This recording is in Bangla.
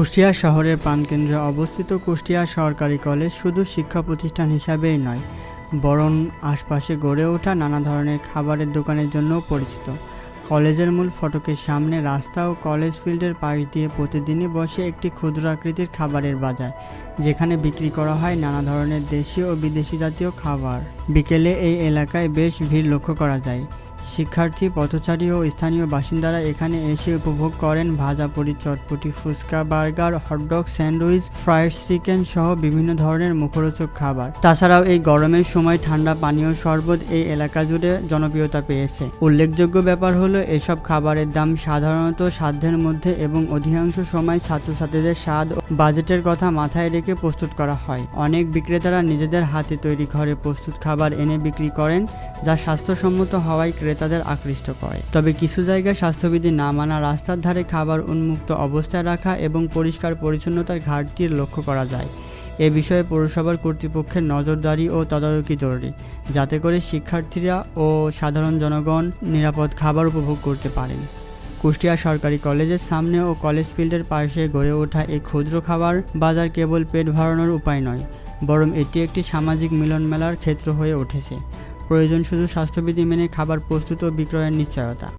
কুষ্টিয়া শহরের প্রাণকেন্দ্রে অবস্থিত কুষ্টিয়া সরকারি কলেজ শুধু শিক্ষা প্রতিষ্ঠান হিসাবেই নয়, বরং আশপাশে গড়ে ওঠা নানা ধরনের খাবারের দোকানের জন্যও পরিচিত। কলেজের মূল ফটকের সামনে রাস্তা ও কলেজ ফিল্ডের পাশ দিয়ে প্রতিদিনই বসে একটি ক্ষুদ্র আকৃতির খাবারের বাজার, যেখানে বিক্রি করা হয় নানা ধরনের দেশি ও বিদেশি জাতীয় খাবার। বিকেলে এই এলাকায় বেশ ভিড় লক্ষ্য করা যায়। শিক্ষার্থী, পথচারী ও স্থানীয় বাসিন্দারা এখানে এসে উপভোগ করেন ভাজা পুরি, চটপটি, fuchka, burger hot dog sandwich fried chicken সহ বিভিন্ন ধরনের মুখরোচক খাবার। তাছাড়াও এই গরমের সময় ঠান্ডা পানীয় শরবত এই এলাকা জুড়ে জনপ্রিয়তা পেয়েছে। উল্লেখযোগ্য ব্যাপার হলো এসব খাবারের দাম সাধারণত সাধ্যের মধ্যে এবং অধিকাংশ সময় ছাত্রছাত্রীদের স্বাদ ও বাজেটের কথা মাথায় রেখে প্রস্তুত করা হয়। অনেক বিক্রেতারা নিজেদের হাতে তৈরি ঘরে প্রস্তুত খাবার এনে বিক্রি করেন, যা স্বাস্থ্যসম্মত হওয়ায় ক্রেতাদের আকৃষ্ট করে। তবে কিছু জায়গায় স্বাস্থ্যবিধি না মানা রাস্তার ধারে খাবার উন্মুক্ত অবস্থায় রাখা এবং পরিষ্কার পরিচ্ছন্নতার ঘাটতির লক্ষ্য করা যায়। এ বিষয়ে পৌরসভার কর্তৃপক্ষের নজরদারি ও তদারকি জরুরি, যাতে করে শিক্ষার্থীরা ও সাধারণ জনগণ নিরাপদ খাবার উপভোগ করতে পারেন। কুষ্টিয়া সরকারি কলেজের সামনে ও কলেজ ফিল্ডের পাশে গড়ে ওঠা এই ক্ষুদ্র খাবার বাজার কেবল পেট ভরানোর উপায় নয়, বরং এটি একটি সামাজিক মিলন মেলার ক্ষেত্র হয়ে উঠেছে। প্রয়োজন শুধু স্বাস্থ্যবিধি মেনে খাবার প্রস্তুত ও বিক্রয়ের নিশ্চয়তা।